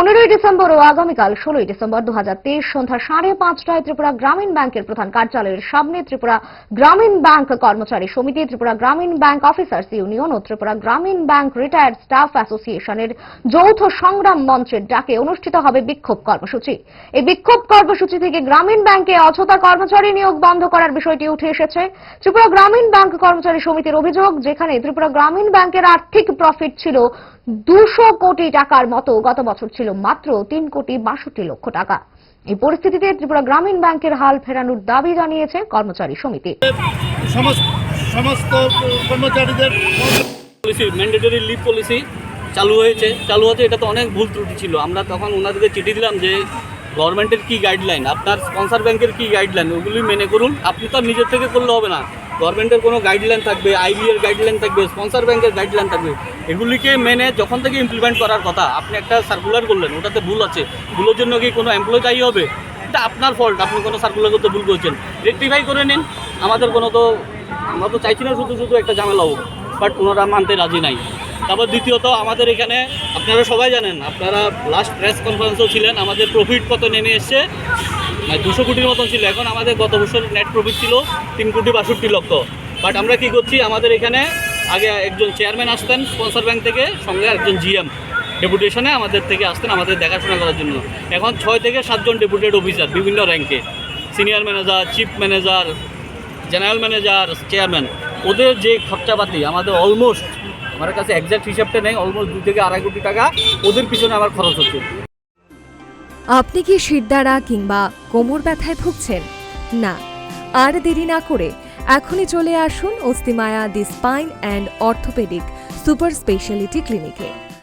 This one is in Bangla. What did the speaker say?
পনেরোই ডিসেম্বর ও আগামীকাল ষোলোই ডিসেম্বর দু হাজার তেইশ সন্ধ্যা সাড়ে পাঁচটায় ত্রিপুরা গ্রামীণ ব্যাংকের প্রধান কার্যালয়ের সামনে ত্রিপুরা গ্রামীণ ব্যাংক কর্মচারী সমিতি, Tripura Gramin bank officers union ও Tripura Gramin bank retired staff অ্যাসোসিয়েশনের যৌথ সংগ্রাম মঞ্চের ডাকে অনুষ্ঠিত হবে বিক্ষোভ কর্মসূচি। এই বিক্ষোভ কর্মসূচি থেকে গ্রামীণ ব্যাংকে অযথা কর্মচারী নিয়োগ বন্ধ করার বিষয়টি উঠে এসেছে। ত্রিপুরা গ্রামীণ ব্যাংক কর্মচারী সমিতির অভিযোগ, যেখানে ত্রিপুরা গ্রামীণ ব্যাংকের আর্থিক প্রফিট ছিল দুশো কোটি টাকার মতো গত বছর ছিল মাত্র তিন কোটি বাষট্টি লক্ষ টাকা। এই পরিস্থিতিতে ত্রিপুরা গ্রামীণ ব্যাংকের হাল ফেরানোর দাবি জানিয়েছে কর্মচারী সমিতি। সমস্ত কর্মচারীদের পলিসি ম্যান্ডেটরি লিভ পলিসি চালু হয়েছে। চালু হতে এটা তো অনেক ভুল ত্রুটি ছিল। আমরা তখন ওনাদেরকে চিঠি দিলাম যে গভর্নমেন্টের কি গাইডলাইন আপনার স্পন্সার ব্যাংকের কি গাইডলাইন ওগুলি মেনে করুন। আপনি তো আর নিজের থেকে করলে হবে না। গভর্নমেন্টের কোনো গাইডলাইন থাকবে আইবি এর গাইডলাইন থাকবে স্পন্সর ব্যাংকের গাইডলাইন থাকবে, এগুলিকে মেনে যখন থেকে ইমপ্লিমেন্ট করার কথা, আপনি একটা সার্কুলার করলেন, ওটাতে ভুল আছে, ভুলের জন্য কি কোনো এমপ্লয় দায়ী হবে? এটা আপনার ফল্ট আপনি কোনো সার্কুলার করতে ভুল করছেন। রেক্টিফাই করে নিন, আমাদের কোনো তো, আমরা তো চাইছি না শুধু শুধু একটা ঝামেলা হোক বাট ওনারা মানতে রাজি নাই। তারপর দ্বিতীয়ত আমাদের এখানে, আপনারা সবাই জানেন, আপনারা লাস্ট প্রেস কনফারেন্সেও ছিলেন, আমাদের প্রফিট কত নেমে এসছে? মানে দুশো কোটির মতন ছিল, এখন আমাদের গত বছর নেট প্রফিট ছিল তিন কোটি বাষট্টি লক্ষ। বাট আমরা কি করছি, আমাদের এখানে আগে একজন চেয়ারম্যান আসতেন স্পন্সর ব্যাংক থেকে, সঙ্গে একজন জিএম ডেপুটেশনে আমাদের থেকে আসতেন, আমাদের দেখাশোনা করার জন্য। এখন ছয় থেকে সাতজন ডেপুটেড অফিসার বিভিন্ন র্যাঙ্কে senior manager chief manager general manager chairman ওদের যে খরচাপাতি, আমাদের অলমোস্ট আমার কাছে একজ্যাক্ট হিসাবটা নেই অলমোস্ট দু থেকে আড়াই কোটি টাকা ওদের পিছনে আমার খরচ হচ্ছে। আপনি কি শিরদাঁড়া কিংবা কোমর ব্যথায় ভুগছেন? না, আর দেরি না করে এখনই চলে আসুন Astimaya the spine and orthopaedic super speciality ক্লিনিকে।